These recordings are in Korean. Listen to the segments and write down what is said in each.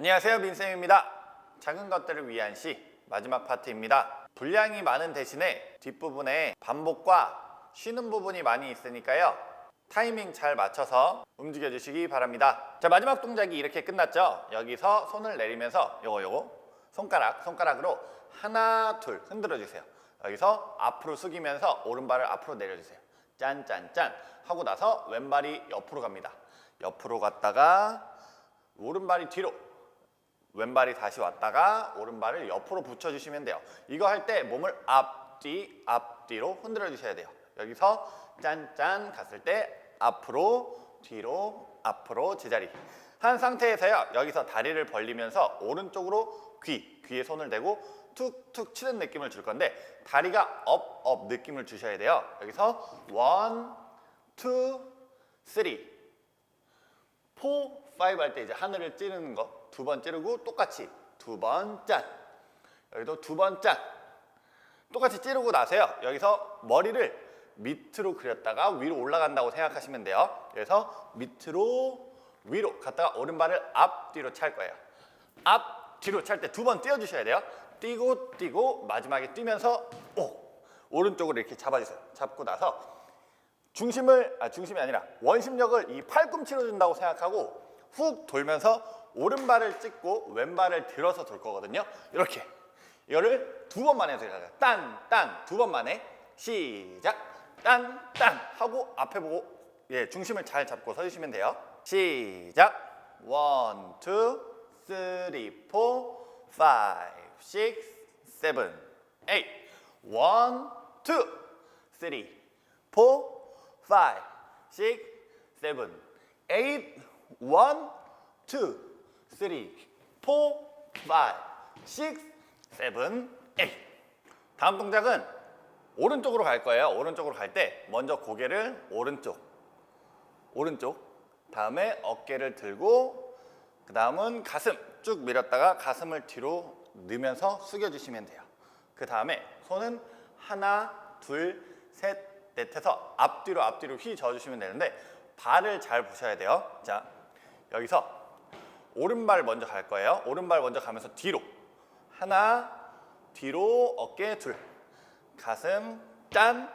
안녕하세요 민쌤입니다. 작은 것들을 위한 시 마지막 파트입니다. 분량이 많은 대신에 뒷부분에 반복과 쉬는 부분이 많이 있으니까요. 타이밍 잘 맞춰서 움직여 주시기 바랍니다. 자 마지막 동작이 이렇게 끝났죠? 여기서 손을 내리면서 요거 요거. 손가락 손가락으로 하나 둘 흔들어 주세요. 여기서 앞으로 숙이면서 오른발을 앞으로 내려주세요. 짠짠짠. 하고 나서 왼발이 옆으로 갑니다. 옆으로 갔다가 오른발이 뒤로 왼발이 다시 왔다가 오른발을 옆으로 붙여주시면 돼요. 이거 할 때 몸을 앞뒤 앞뒤로 흔들어 주셔야 돼요. 여기서 짠짠 갔을 때 앞으로 뒤로 앞으로 제자리 한 상태에서요. 여기서 다리를 벌리면서 오른쪽으로 귀 귀에 손을 대고 툭툭 치는 느낌을 줄 건데 다리가 업업 느낌을 주셔야 돼요. 여기서 원, 투, 쓰리 포, 파이브 할 때 이제 하늘을 찌르는 거 두 번 찌르고 똑같이 두 번 짠. 여기도 두 번 짠. 똑같이 찌르고 나서요. 여기서 머리를 밑으로 그렸다가 위로 올라간다고 생각하시면 돼요. 그래서 밑으로 위로 갔다가 오른발을 앞뒤로 찰 거예요. 앞뒤로 찰 때 두 번 띄워 주셔야 돼요. 뛰고 뛰고 마지막에 뛰면서 오 오른쪽으로 이렇게 잡아주세요. 잡고 나서 중심을 아 중심이 아니라 원심력을 이 팔꿈치로 준다고 생각하고 훅 돌면서 오른발을 찍고 왼발을 들어서 돌 거거든요. 이렇게. 이거를 두 번만 해서 이렇게 딴, 딴, 두 번만에 시작. 딴, 딴 하고 앞에 보고 예, 중심을 잘 잡고 서주시면 돼요. 시작. 원, 투, 쓰리, 포, 파이브, 식스, 세븐, 에잇. 원, 투, 쓰리, 포, 파이브, 식스, 세븐, 에잇, 원, 투, 3, 4, 5, 6, 7, 8 다음 동작은 오른쪽으로 갈 거예요. 오른쪽으로 갈 때 먼저 고개를 오른쪽, 오른쪽 다음에 어깨를 들고 그 다음은 가슴 쭉 밀었다가 가슴을 뒤로 넣으면서 숙여주시면 돼요. 그 다음에 손은 하나, 둘, 셋, 넷해서 앞뒤로 앞뒤로 휘저어주시면 되는데 발을 잘 보셔야 돼요. 자, 여기서 오른발 먼저 갈 거예요. 오른발 먼저 가면서 뒤로 하나, 뒤로 어깨 둘, 가슴 짠,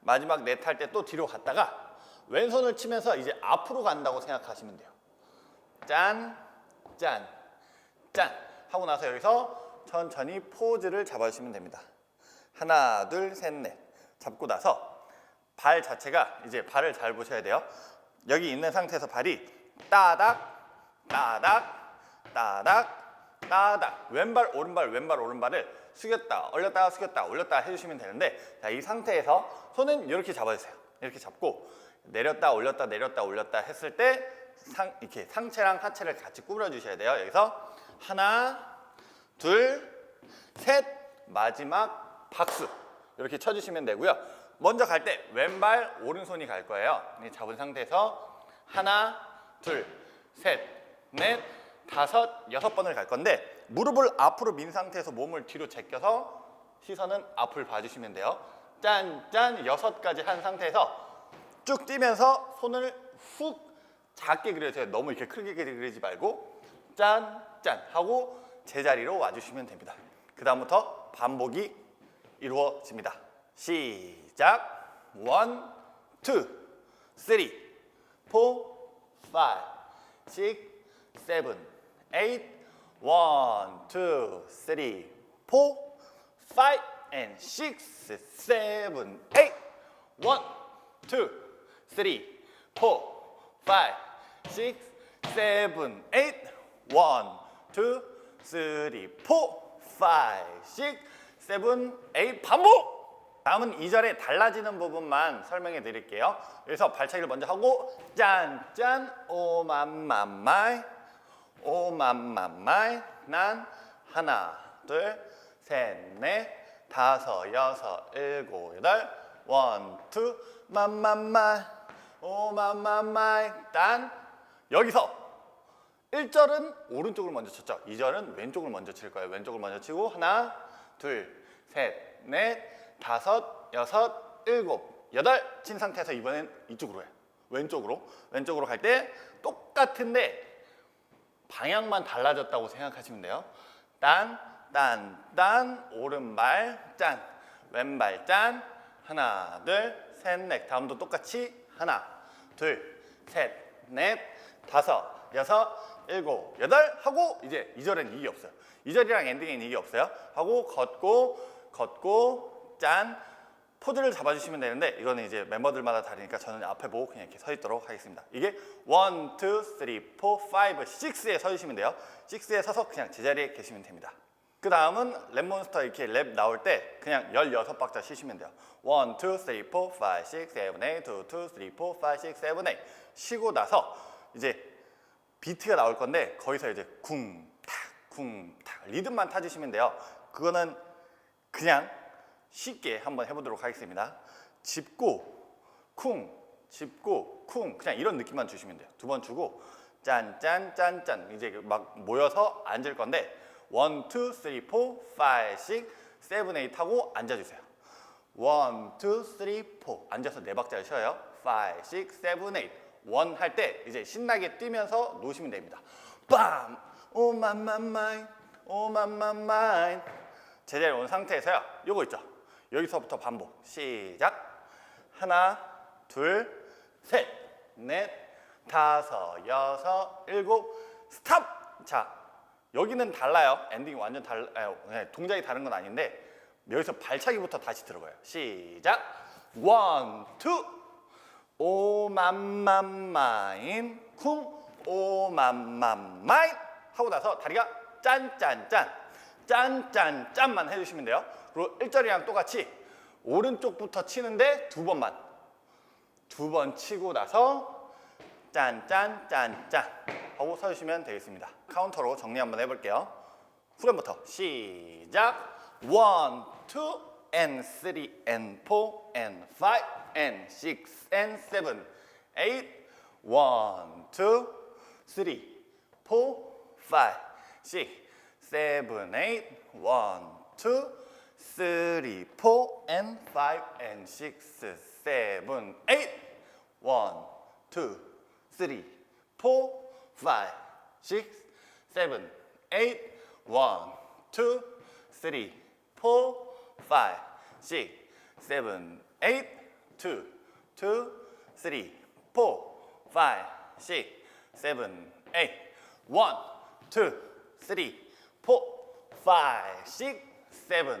마지막 넷 할 때 또 뒤로 갔다가 왼손을 치면서 이제 앞으로 간다고 생각하시면 돼요. 짠, 짠, 짠 하고 나서 여기서 천천히 포즈를 잡아주시면 됩니다. 하나, 둘, 셋, 넷 잡고 나서 발 자체가 이제 발을 잘 보셔야 돼요. 여기 있는 상태에서 발이 따닥, 따닥, 따닥, 따닥 왼발, 오른발, 왼발, 오른발을 숙였다, 올렸다, 숙였다, 올렸다 해주시면 되는데 자, 이 상태에서 손은 이렇게 잡아주세요. 이렇게 잡고 내렸다, 올렸다, 내렸다, 올렸다 했을 때 상, 이렇게 상체랑 하체를 같이 구부려 주셔야 돼요. 여기서 하나, 둘, 셋, 마지막 박수 이렇게 쳐주시면 되고요. 먼저 갈 때 왼발 오른손이 갈 거예요. 이 잡은 상태에서 하나, 둘, 셋, 넷, 다섯, 여섯 번을 갈 건데 무릎을 앞으로 민 상태에서 몸을 뒤로 제껴서 시선은 앞을 봐주시면 돼요. 짠, 짠, 여섯 가지 한 상태에서 쭉 뛰면서 손을 훅 작게 그려주세요. 너무 이렇게 크게 그리지 말고 짠, 짠 하고 제자리로 와주시면 됩니다. 그 다음부터 반복이 이루어집니다. 시작. 원, 투, 쓰리, 포, 파이브, 식, 세븐, 에잇, 원, 투, 쓰리, 포, 파이브, 앤 식스, 세븐, 에잇, 원, 투, 쓰리, 포, 파이브, 식스, 세븐, 에잇, 원, 투, 쓰리, 포, 파이브, 식스, 세븐, 에잇 반복! 다음은 2절에 달라지는 부분만 설명해 드릴게요. 그래서 발차기를 먼저 하고 짠 짠 오맘맘마이 오맘맘마이 난 하나 둘셋넷 다섯 여섯 일곱 여덟 원투 맘맘마이 오맘맘마이 딴 여기서 1절은 오른쪽을 먼저 쳤죠. 2절은 왼쪽을 먼저 칠 거예요. 왼쪽을 먼저 치고 하나, 둘, 셋, 넷, 다섯, 여섯, 일곱, 여덟 친 상태에서 이번엔 이쪽으로 해요. 왼쪽으로. 왼쪽으로 갈 때 똑같은데 방향만 달라졌다고 생각하시면 돼요. 딴, 딴, 딴, 오른발 짠, 왼발 짠, 하나, 둘, 셋, 넷. 다음도 똑같이 하나, 둘, 셋, 넷, 다섯, 여섯, 일곱, 여덟 하고 이제 이절엔 이게 없어요. 이절이랑 엔딩엔 이게 없어요. 하고 걷고 걷고 짠 포즈를 잡아주시면 되는데 이거는 이제 멤버들마다 다르니까 저는 앞에 보고 그냥 이렇게 서 있도록 하겠습니다. 이게 1, 2, 3, 4, 5, 6에 서 주시면 돼요. 6에 서서 그냥 제자리에 계시면 됩니다. 그 다음은 랩몬스터 이렇게 랩 나올 때 그냥 16박자 쉬시면 돼요. 1, 2, 3, 4, 5, 6, 7, 8, 2, 2, 3, 4, 5, 6, 7, 8 쉬고 나서 이제 비트가 나올 건데 거기서 이제 쿵, 탁, 쿵, 탁 리듬만 타주시면 돼요. 그거는 그냥 쉽게 한번 해보도록 하겠습니다. 짚고 쿵, 짚고 쿵 그냥 이런 느낌만 주시면 돼요. 두 번 주고 짠, 짠, 짠, 짠 이제 막 모여서 앉을 건데 1, 2, 3, 4, 5, 6, 7, 8 하고 앉아주세요. 1, 2, 3, 4 앉아서 네 박자를 쉬어요. 5, 6, 7, 8원할 때 이제 신나게 뛰면서 놓으시면 됩니다. 빰! 오 맘맘마인 오 맘맘마인 제자리에 온 상태에서요. 요거 있죠. 여기서부터 반복. 시작. 하나, 둘, 셋, 넷, 다섯, 여섯, 일곱, 스탑. 자, 여기는 달라요. 엔딩이 완전 달, 아, 네, 동작이 다른 건 아닌데 여기서 발차기부터 다시 들어가요. 시작. 원, 투. 오맘맘마인 쿵 오맘맘마인 하고 나서 다리가 짠짠짠 짠짠짠만 해주시면 돼요. 그리고 1절이랑 똑같이 오른쪽부터 치는데 두 번만 두 번 치고 나서 짠짠짠짠 하고 서주시면 되겠습니다. 카운터로 정리 한번 해볼게요. 후렴부터 시작. One, two, and three, and four, and five, and six, and seven, eight. One, two, three, four, five, six, seven, eight. One, two, three, four, and five, and six, seven, eight. One, two, three, four, five, six, seven, eight. One, two, three, four, five, six, seven, eight. Two, two, three, four, five, six, seven, eight. One, two, three, four, five, six, seven,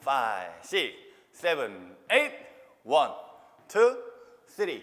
five, six, seven, eight. One, two, three,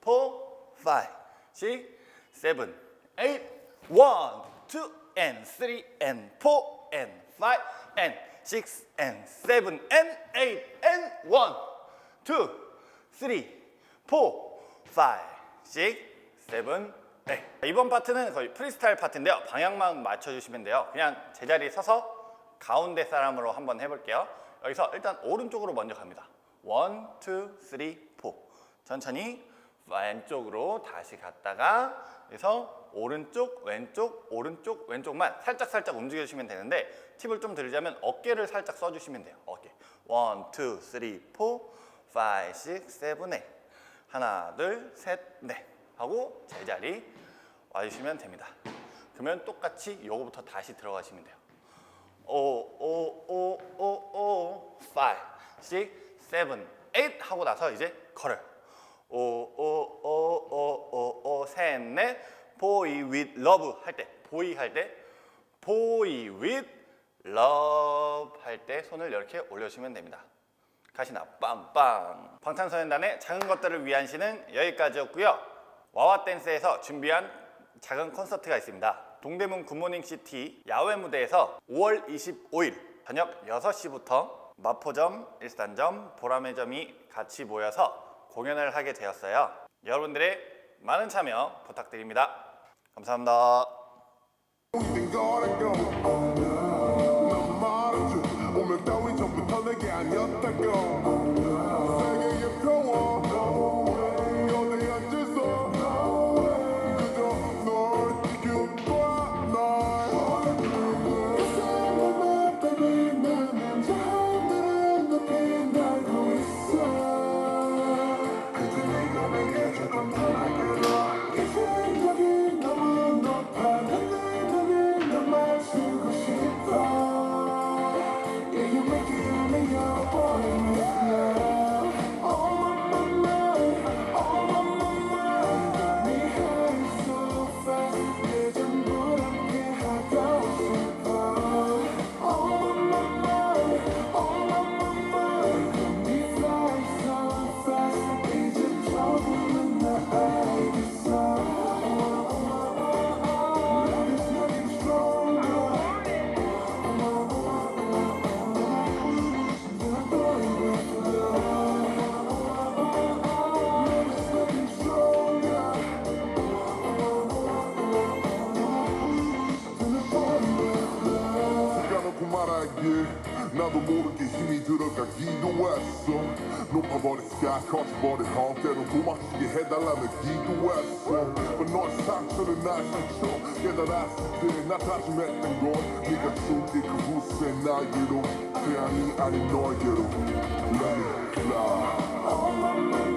four, five, six, seven, eight. One, two, and three, and four, and five, and six, and seven, and eight, and one, two, three, four, five, six, seven, eight. 이번 파트는 거의 프리스타일 파트인데요. 방향만 맞춰주시면 돼요. 그냥 제자리에 서서 가운데 사람으로 한번 해볼게요. 여기서 일단 오른쪽으로 먼저 갑니다. 원, 투, 쓰리, 포. 천천히 왼쪽으로 다시 갔다가 그래서 오른쪽, 왼쪽, 오른쪽, 왼쪽만 살짝 살짝 움직여 주시면 되는데 팁을 좀 드리자면 어깨를 살짝 써주시면 돼요. 어깨. 원, 투, 쓰리, 포, 파이, 식, 세븐, 에잇. 하나, 둘, 셋, 넷 하고 제자리 와주시면 됩니다. 그러면 똑같이 요거부터 다시 들어가시면 돼요. 오, 오, 오, 오, 오, 5, 6, 7, 8 하고 나서 이제 걸어요. 오, 오, 오, 오, 오, 오, 셋, 넷, boy with love 할 때, boy 할 때, boy with love 할 때 손을 이렇게 올려주시면 됩니다. 가시나 빵빵. 방탄소년단의 작은 것들을 위한 시는 여기까지였고요. 와와 댄스에서 준비한 작은 콘서트가 있습니다. 동대문 굿모닝 시티 야외 무대에서 5월 25일 저녁 6시부터 마포점, 일산점, 보라매점이 같이 모여서 공연을 하게 되었어요. 여러분들의 많은 참여 부탁드립니다. 감사합니다. 까놓고 말하기에 나도 모르게 힘이 들어가기도 했어 높아버린 sky 커져버린 험 때론 도망치게 해달라며 기도했어 But 너의 상처는 나의 상처 깨달았을 때나 다짐했던 건 네가 줄게 그 후세 나에게로 태양이 아닌 너에게로 Let me fly